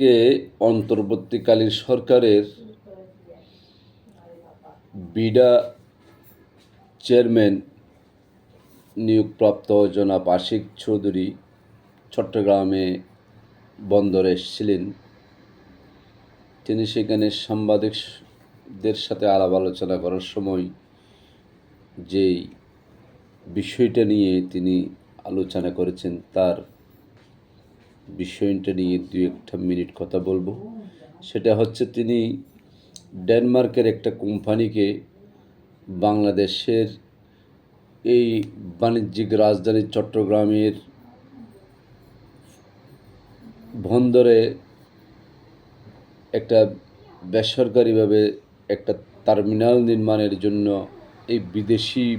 আজকে অন্তর্বর্তীকালীন সরকারের বিডা চেয়ারম্যান নিয়োগপ্রাপ্ত জনাব আশিক চৌধুরী চট্টগ্রামে বন্দরে এসেছিলেন তিনি সেখানে সাংবাদিকদের সাথে আলাপ আলোচনা করার সময় যেই বিষয়টা নিয়ে তিনি আলোচনা করেছেন তার বিষয়টা নিয়ে দু একটা মিনিট কথা বলব। সেটা হচ্ছে তিনি ডেনমার্কের একটা কোম্পানিকে বাংলাদেশের এই বাণিজ্যিক রাজধানী চট্টগ্রামের বন্দরে একটা বেসরকারিভাবে একটা টার্মিনাল নির্মাণের জন্য এই বিদেশি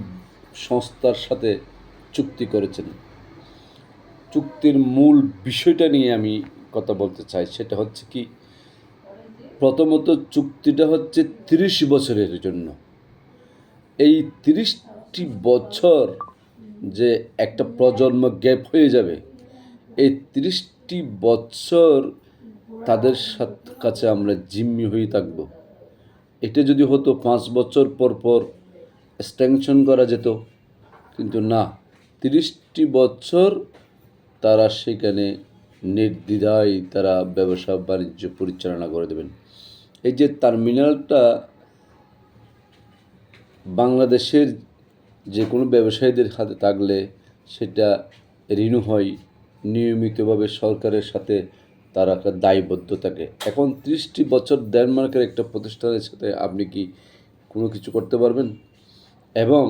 সংস্থার সাথে চুক্তি করেছেন। চুক্তির মূল বিষয়টা নিয়ে আমি কথা বলতে চাই, সেটা হচ্ছে কি, প্রথমত চুক্তিটা হচ্ছে তিরিশ বছরের জন্য। এই তিরিশটি বছর যে একটা প্রজন্ম গ্যাপ হয়ে যাবে, এই তিরিশটি বছর তাদের সাথ- কাছে আমরা জিম্মি হয়ে থাকব। এটা যদি হতো পাঁচ বছর পর পর এক্সটেনশন করা যেত, কিন্তু না, তিরিশটি বছর তারা সেখানে নির্দ্বিধায় তারা ব্যবসা বাণিজ্য পরিচালনা করে দেবেন। এই যে টার্মিনালটা বাংলাদেশের যে কোনো ব্যবসায়ীদের হাতে থাকলে সেটা ঋণ হয়, নিয়মিতভাবে সরকারের সাথে তারা একটা দায়বদ্ধ থাকে। এখন ত্রিশটি বছর ডেনমার্কের একটা প্রতিষ্ঠানের সাথে আপনি কি কোনো কিছু করতে পারবেন? এবং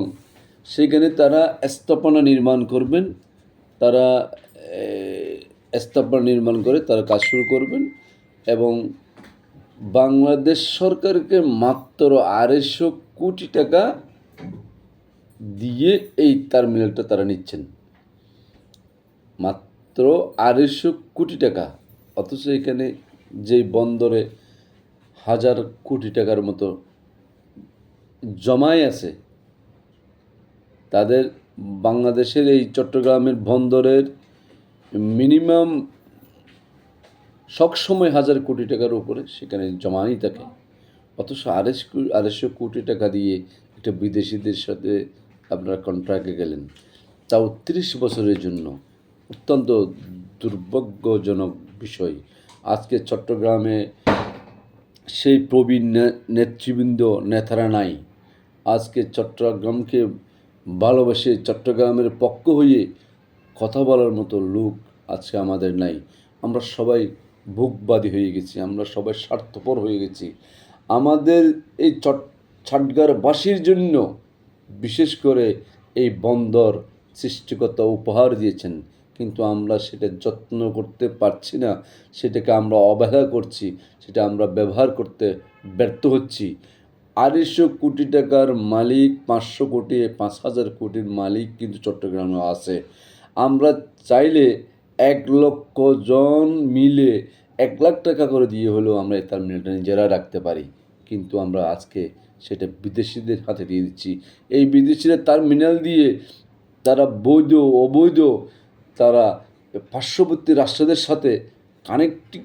সেখানে তারা স্থাপনা নির্মাণ করবেন, তারা স্থাপনা নির্মাণ করে তারা কাজ শুরু করবেন এবং বাংলাদেশ সরকারকে মাত্র আড়াইশো কোটি টাকা দিয়ে এই টার্মিনালটা তারা নিচ্ছেন। মাত্র আড়াইশো কোটি টাকা। অথচ এখানে যেই বন্দরে হাজার কোটি টাকার মতো জমাই আছে, তাদের বাংলাদেশের এই চট্টগ্রামের বন্দরের মিনিমাম সবসময় হাজার কোটি টাকার উপরে সেখানে জমাই থাকে। অথচ আড়াইশ আড়াইশো কোটি টাকা দিয়ে একটা বিদেশিদের সাথে আপনারা কন্ট্রাক্টে গেলেন। তাও তিরিশ বছরের জন্য। অত্যন্ত দুর্ভাগ্যজনক বিষয়। আজকে চট্টগ্রামে সেই প্রবীণ নেতৃবৃন্দ নেতারা নাই। আজকে চট্টগ্রামকে ভালোবেসে চট্টগ্রামের পক্ষ হয়ে কথা বলার মতো লোক আজকে আমাদের নাই। আমরা সবাই ভোগবাদী হয়ে গেছি, আমরা সবাই স্বার্থপর হয়ে গেছি। আমাদের এই চট, ছাটগারবাসীর জন্য বিশেষ করে এই বন্দর সৃষ্টিকর্তা উপহার দিয়েছেন, কিন্তু আমরা সেটা যত্ন করতে পারছি না, সেটাকে আমরা অবহেলা করছি, সেটা আমরা ব্যবহার করতে ব্যর্থ হচ্ছি। আড়াইশো কোটি টাকার মালিক, পাঁচশো কোটি, পাঁচ হাজার কোটির মালিক কিন্তু চট্টগ্রামে আছে। আমরা চাইলে এক লক্ষ জন মিলে এক লাখ টাকা করে দিয়ে হলেও আমরা এই টার্মিনালটা নিজেরা রাখতে পারি। কিন্তু আমরা আজকে সেটা বিদেশিদের হাতে দিয়ে দিচ্ছি। এই বিদেশিরা টার্মিনাল দিয়ে তারা বৈধ, অবৈধ তারা পার্শ্ববর্তী রাষ্ট্রদের সাথে কানেক্টিং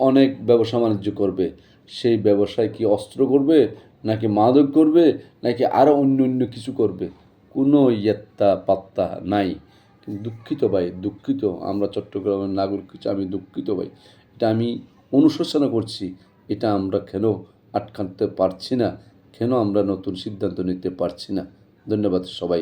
অনেক ব্যবসা বাণিজ্য করবে। সেই ব্যবসায় কি অস্ত্র করবে, নাকি মাদক করবে, নাকি আরও অন্য অন্য কিছু করবে? কোনো ইয়াত্তা পাত্তা নাই। দুঃখিত ভাই, দুঃখিত। আমরা চট্টগ্রামের নাগরিক আমি দুঃখিত ভাই। এটা আমি অনুশোচনা করছি, এটা আমরা কেন আটকাতে পারছি না? কেন আমরা নতুন সিদ্ধান্ত নিতে পারছি না? ধন্যবাদ সবাই